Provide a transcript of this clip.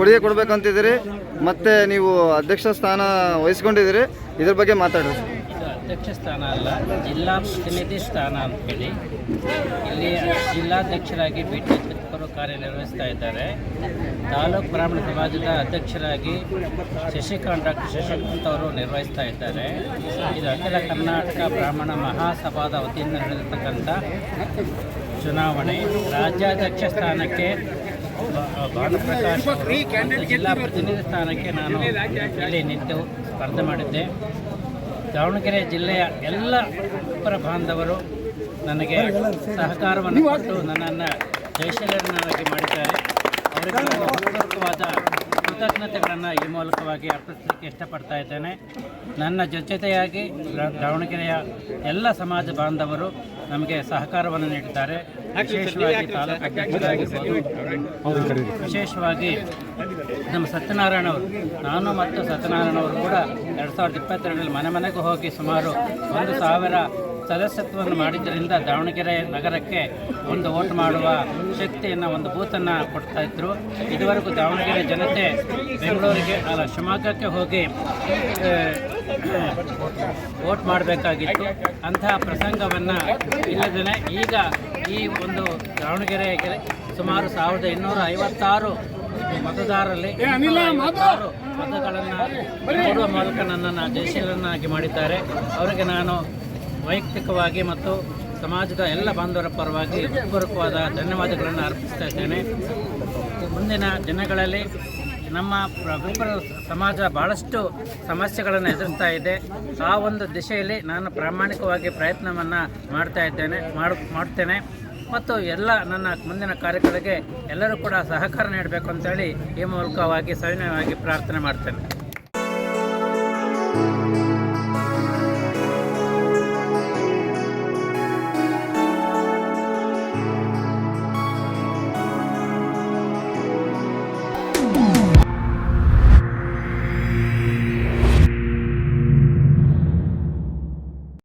ಕೊಡುಗೆ ಕೊಡಬೇಕಂತಿದ್ದೀರಿ. ಮತ್ತು ನೀವು ಅಧ್ಯಕ್ಷ ಸ್ಥಾನ ವಹಿಸ್ಕೊಂಡಿದ್ದೀರಿ. ಇದ್ರ ಬಗ್ಗೆ ಮಾತಾಡ್ರಿ. ಇದು ಅಧ್ಯಕ್ಷ ಸ್ಥಾನ ಅಲ್ಲ, ಜಿಲ್ಲಾ ಪ್ರತಿನಿಧಿ ಸ್ಥಾನ ಅಂತ ಹೇಳಿ ಇಲ್ಲಿ ಜಿಲ್ಲಾಧ್ಯಕ್ಷರಾಗಿ ಬಿ ಟಿ ಚಿಕ್ಕವರು ಕಾರ್ಯನಿರ್ವಹಿಸ್ತಾ ಇದ್ದಾರೆ. ತಾಲೂಕು ಬ್ರಾಹ್ಮಣ ಸಮಾಜದ ಅಧ್ಯಕ್ಷರಾಗಿ ಶಶಿಕಾಂತ್ ಡಾಕ್ಟರ್ ಶಶಿಕಾಂತ್ ಅವರು ನಿರ್ವಹಿಸ್ತಾ ಇದ್ದಾರೆ. ಇದು ಅಖಿಲ ಕರ್ನಾಟಕ ಬ್ರಾಹ್ಮಣ ಮಹಾಸಭಾದ ವತಿಯಿಂದ ನಡೆದಿರ್ತಕ್ಕಂಥ ಚುನಾವಣೆ. ರಾಜ್ಯಾಧ್ಯಕ್ಷ ಸ್ಥಾನಕ್ಕೆ ಜಿಲ್ಲಾ ಪ್ರತಿನಿಧಿ ಸ್ಥಾನಕ್ಕೆ ನಾನು ಇಲ್ಲಿ ನಿಂತು ಸ್ಪರ್ಧೆ ಮಾಡಿದ್ದೆ. ದಾವಣಗೆರೆ ಜಿಲ್ಲೆಯ ಎಲ್ಲ ಪರ ಬಾಂಧವರು ನನಗೆ ಸಹಕಾರವನ್ನು ಕೊಟ್ಟು ನನ್ನನ್ನು ಜೈಶಲ್ಯರನ್ನಾಗಿ ಮಾಡಿದ್ದಾರೆ. ಅವರಿಗೆ ಕೃತಜ್ಞತೆಗಳನ್ನು ಈ ಮೂಲಕವಾಗಿ ಅರ್ಪಿಸಲಿಕ್ಕೆ ಇಷ್ಟಪಡ್ತಾ ಇದ್ದೇನೆ. ನನ್ನ ಜೊತೆಯಾಗಿ ದಾವಣಗೆರೆಯ ಎಲ್ಲ ಸಮಾಜ ಬಾಂಧವರು ನಮಗೆ ಸಹಕಾರವನ್ನು ನೀಡಿದ್ದಾರೆ. ವಿಶೇಷವಾಗಿ ತಾಲೂಕು ಅಧ್ಯಕ್ಷರಾಗಿರ್ಬೋದು. ವಿಶೇಷವಾಗಿ ನಮ್ಮ ಸತ್ಯನಾರಾಯಣ ಅವರು. ನಾನು ಮತ್ತು ಸತ್ಯನಾರಾಯಣ ಅವರು ಕೂಡ ಎರಡು ಸಾವಿರದ ಇಪ್ಪತ್ತೆರಡರಲ್ಲಿ ಮನೆ ಮನೆಗೂ ಹೋಗಿ ಸುಮಾರು ಒಂದು ಸಾವಿರ ಸದಸ್ಯತ್ವವನ್ನು ಮಾಡಿದ್ದರಿಂದ ದಾವಣಗೆರೆ ನಗರಕ್ಕೆ ಒಂದು ಓಟ್ ಮಾಡುವ ಶಕ್ತಿಯನ್ನು ಒಂದು ಬೂತನ್ನು ಕೊಡ್ತಾ ಇದ್ರು. ಇದುವರೆಗೂ ದಾವಣಗೆರೆ ಜನತೆ ಬೆಂಗಳೂರಿಗೆ ಅಲ್ಲ ಶಿವಮೊಗ್ಗಕ್ಕೆ ಹೋಗಿ ವೋಟ್ ಮಾಡಬೇಕಾಗಿತ್ತು. ಅಂತಹ ಪ್ರಸಂಗವನ್ನು ಇಲ್ಲದೇ ಈಗ ಈ ಒಂದು ದಾವಣಗೆರೆಗೆ ಸುಮಾರು ಸಾವಿರದ ಇನ್ನೂರ ಐವತ್ತಾರು ಮತದಾರರಲ್ಲಿ ಮತಗಳನ್ನು ಕೊಡುವ ಮೂಲಕ ನನ್ನನ್ನು ಜಯಶೀಲನ್ನಾಗಿ ಮಾಡಿದ್ದಾರೆ. ಅವರಿಗೆ ನಾನು ವೈಯಕ್ತಿಕವಾಗಿ ಮತ್ತು ಸಮಾಜದ ಎಲ್ಲ ಬಾಂಧವರ ಪರವಾಗಿ ಪೂರ್ವಕವಾದ ಧನ್ಯವಾದಗಳನ್ನು ಅರ್ಪಿಸ್ತಾ ಇದ್ದೇನೆ. ಮುಂದಿನ ದಿನಗಳಲ್ಲಿ ನಮ್ಮ ಪ್ರಭುಪರ ಸಮಾಜ ಭಾಳಷ್ಟು ಸಮಸ್ಯೆಗಳನ್ನು ಎದುರಿಸ್ತಾ ಇದೆ. ಆ ಒಂದು ದಿಶೆಯಲ್ಲಿ ನಾನು ಪ್ರಾಮಾಣಿಕವಾಗಿ ಪ್ರಯತ್ನವನ್ನು ಮಾಡ್ತಾ ಇದ್ದೇನೆ, ಮಾಡ, ಮಾಡ್ತೇನೆ. ಮತ್ತು ಎಲ್ಲ ನನ್ನ ಮುಂದಿನ ಕಾರ್ಯಗಳಿಗೆ ಎಲ್ಲರೂ ಕೂಡ ಸಹಕಾರ ನೀಡಬೇಕು ಅಂತೇಳಿ ಈ ಮೂಲಕವಾಗಿ ಸವಿನಯವಾಗಿ ಪ್ರಾರ್ಥನೆ ಮಾಡ್ತೇನೆ.